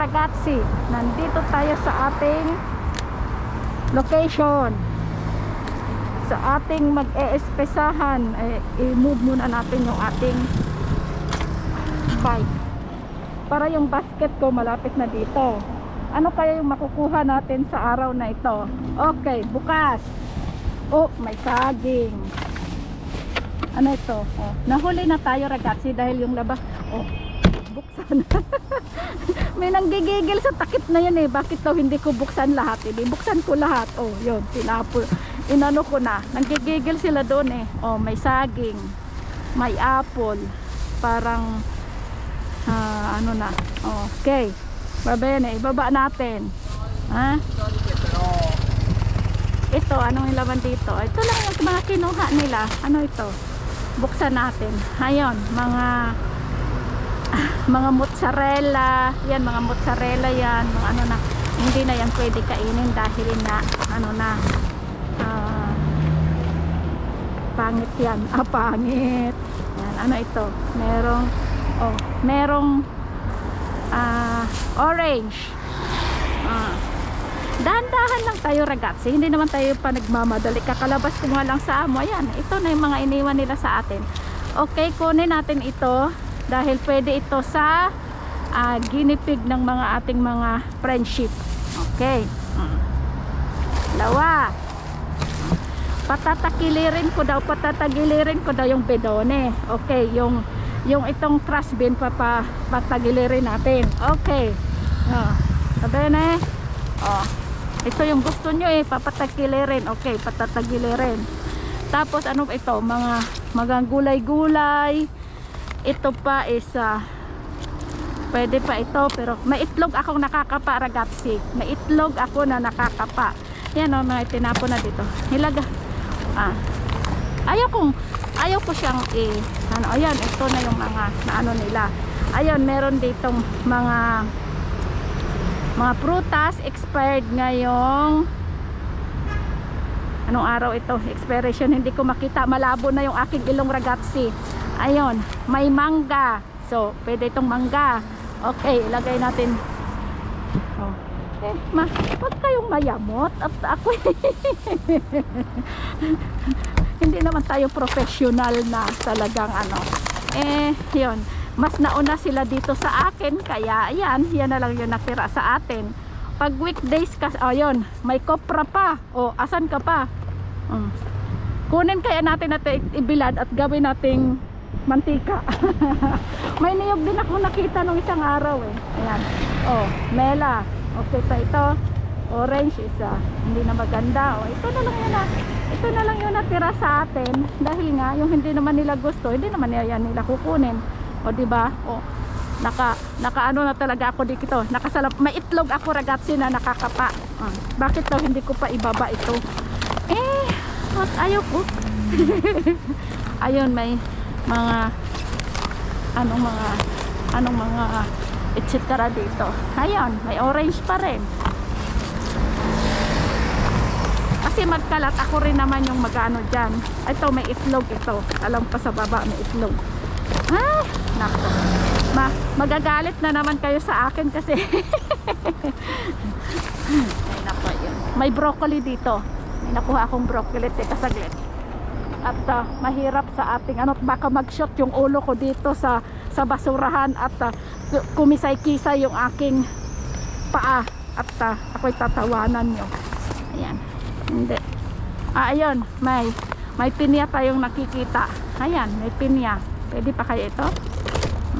ragazzi. Nandito tayo sa ating location. Sa ating mag-eespesahan, eh, i-move muna natin yung ating bike. Para yung basket ko malapit na dito. Ano kaya yung makukuha natin sa araw na ito? Okay, bukas. Oh, may saging. Ano ito? Oh, nahuli na tayo ragazzi dahil yung labas. Oh, buksan. May nanggigigil sa takip na yun eh. Bakit daw hindi ko buksan lahat? Hindi buksan ko lahat. Oh, yun. Tinapol. Inano ko na. Nanggigigil sila doon eh. Oh, may saging. May apple. Parang ah, ano na. Oh, okay. Babene, ibaba natin. Ha? Ito, anong yung laman dito? Ito lang yung mga kinuha nila. Ano ito? Buksan natin. Ayun, mga mga mozzarella. Yan, mga mozzarella yan. Mga ano na. Hindi na yan pwede kainin dahil na ano na. ah, pangit yan. Ah, pangit. Yan, ano ito? Merong oh, merong ah, orange. Ah. Dahan-dahan lang tayo ragazzi. Hindi naman tayo pa nagmamadali. Kakalabas ko lang sa amo. Ayan, ito na yung mga iniwan nila sa atin. Okay, kunin natin ito dahil pwede ito sa ah, ginipig ng mga ating mga friendship. Okay. Mm. Lawa. Patatakilirin ko daw, patatagilirin ko daw yung bedone. Okay, yung yung itong trash bin papa patagilirin natin. Okay. Oh. Na eh. Oh. Ito yung gusto nyo eh, papatagilirin. Okay, patatagilirin. Tapos ano ito? Mga magang gulay-gulay. Ito pa is ah, pwede pa ito pero may itlog akong nakakapa ragazzi. May itlog ako na nakakapa. Yan o, mga tinapon na dito. Nilaga. Ah. Ayaw kong ayaw ko siyang i ano ayan ito na yung mga na ano nila ayun meron ditong mga mga prutas expired ngayong anong araw ito? Expiration hindi ko makita. Malabo na yung aking ilong ragazzi. Ayun may mangga. So pwede itong mangga. Okay ilagay natin. Oh. eh, ma, wag kayong mayamot at ako hindi naman tayo professional na talagang ano. Eh yun. Mas nauna sila dito sa akin kaya ayan yan na lang yung natira sa atin pag weekdays kas oh yun may kopra pa o asan ka pa? Mm. kunin kaya natin natin ibilad at gawin nating mantika. May niyog din ako nakita nung isang araw eh. Ayan. Oh mela. Okay pa ito. Orange isa. Hindi na maganda. Oh ito na lang yun na ito na lang yung natira sa atin. Dahil nga yung hindi naman nila gusto hindi naman nila nila kukunin. O di ba? O naka naka ano na talaga ako dito nakasalap may itlog ako ragazzi na nakakapa. Ah, bakit daw hindi ko pa ibaba ito? Eh what ayaw ko. Ayun may mga anong mga anong mga etc dito. Ayun may orange pa rin. Kasi magkalat ako rin naman yung magano dyan. Ito may itlog ito. Alam pa sa baba may itlog. Ah nako Ma, magagalit na naman kayo sa akin kasi may broccoli dito. May nakuha akong broccoli. Teka saglit. At ah, mahirap sa ating ano baka mag-shot yung ulo ko dito sa sa basurahan at ah, kumisay-kisay yung aking paa. At uh, ako'y tatawanan nyo. Ayan. Hindi. Ah ayun. May may pinya tayong nakikita. Ayan may pinya. Pwede pa kaya ito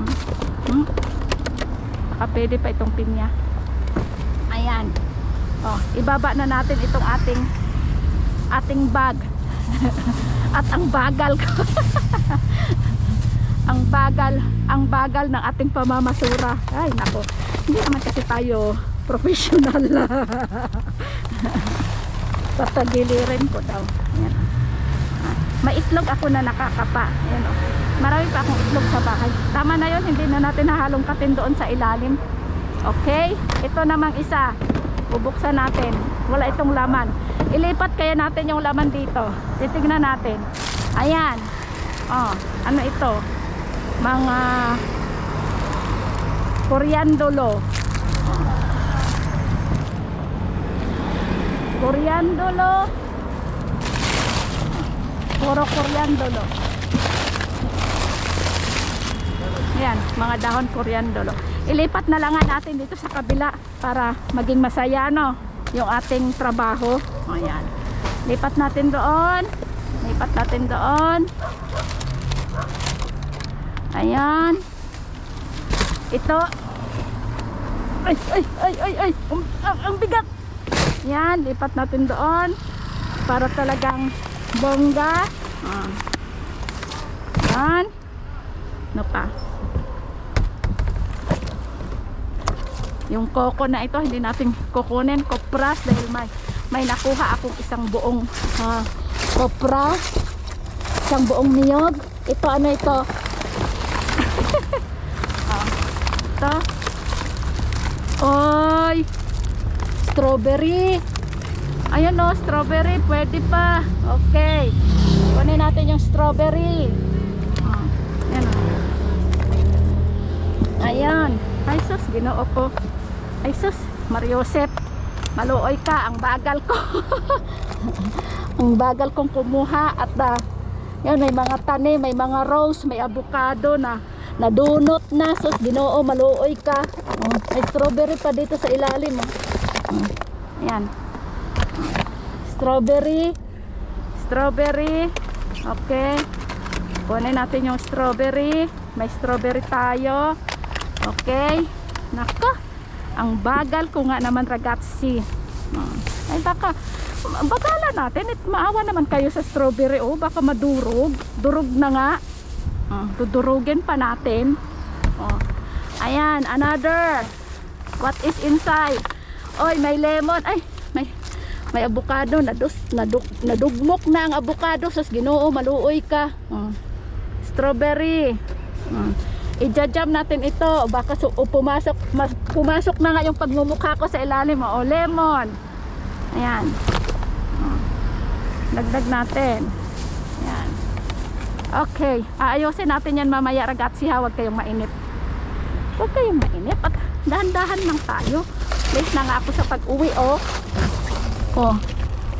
hmm. Hmm. baka pwede pa itong pinya ayan oh ibaba na natin itong ating ating bag at ang bagal ko ang bagal ang bagal ng ating pamamasura ay nako hindi naman kasi tayo professional tatagilirin ko daw Ayan. Ah, may itlog ako na nakakapa Ayan, oh marami pa akong itlog sa bahay. Tama na yon hindi na natin nahalong katin doon sa ilalim. Okay ito namang isa. Bubuksan natin. Wala itong laman. Ilipat kaya natin yung laman dito. Titignan natin. Ayan. Oh, ano ito? Mga coriandolo coriandolo puro coriandolo Ayan, mga dahon coriandolo. Ilipat na lang natin dito sa kabila para maging masaya no yung ating trabaho. Ayan. Lipat natin doon. Lipat natin doon. Ayan. Ito. Ay, ay, ay, ay, ay. Ang, ang, ang bigat. Yan, lipat natin doon. Para talagang bongga. Ah. Yan. Ano pa? Yung coco na ito, hindi natin kukunin. Kopras dahil may, may nakuha akong isang buong ah, kopra. Isang buong niyog. Ito, ano ito? Ah, ito. Oy! Strawberry. Ayun o, strawberry. Pwede pa. Okay. Kunin natin yung strawberry. Ah, Ayan o. Ayan. Ay sus, ginoo ko. Ay sus, Mariosep. Maluoy ka. Ang bagal ko. ang bagal kong kumuha. At ah, yan, may mga tani, may mga rose, may avocado na nadunot na. Sus, ginoo, maluoy ka. Oh, may strawberry pa dito sa ilalim. Oh. Oh, Ayan. Strawberry. Strawberry. Okay. Kunin natin yung strawberry. May strawberry tayo. Okay. Nako. Ang bagal ko nga naman ragazzi. Oh. Ay baka batala natin. It, maawa naman kayo sa strawberry. Oh, baka madurog. Durog na nga. Oh, dudurugin pa natin. Oh. Ayan, another. What is inside? Oy, may lemon. Ay, may may avocado nadus naduk, nadugmok na ang avocado sus Ginoo maluoy ka. Oh. Strawberry. Oh. Ija-jam natin ito. Baka su o pumasok mas, pumasok na nga yung pagmumukha ko sa ilalim. Oh, lemon. Ayan. Oh. Dagdag natin. Ayan. Okay. Aayusin natin yan mamaya ragazzi ha. Huwag kayong mainip. Huwag kayong mainip. At dahan-dahan lang tayo. Late na nga ako sa pag-uwi oh. Oh.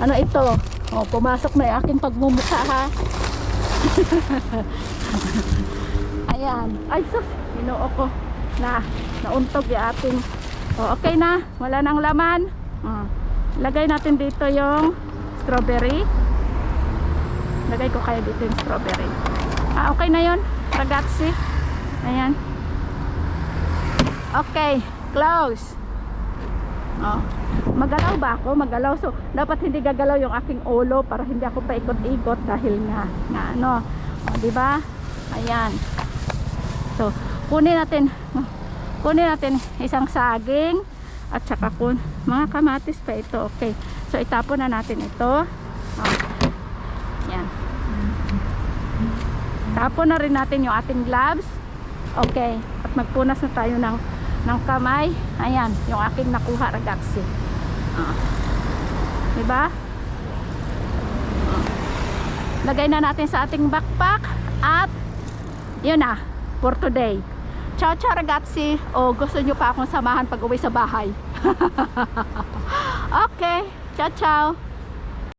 Ano ito? Oh, pumasok na yung aking pagmumukha ha. Ayan. Ay sus, ginoo ko. Na nauntog yung ating oh, okay na, wala nang laman. Oh. lagay natin dito yung strawberry. Lagay ko kaya dito yung strawberry. Ah, okay na yon ragazzi ayan. Okay, close. Oh. magalaw ba ako? magalaw. So dapat hindi gagalaw yung aking ulo para hindi ako paikot-ikot dahil nga, nga ano. Oh, di ba? Ayan So, kunin natin kunin natin isang saging at saka kun mga kamatis pa ito. Okay. So, itapon na natin ito. Oh. Yan. Tapon na rin natin yung ating gloves. Okay. At magpunas na tayo ng ng kamay. Ayan, yung aking nakuha ragazzi. Oh. Diba? Oh. Lagay na natin sa ating backpack at yun na for today. Ciao ciao ragazzi. O gusto nyo pa akong samahan pag uwi sa bahay. okay. Ciao ciao.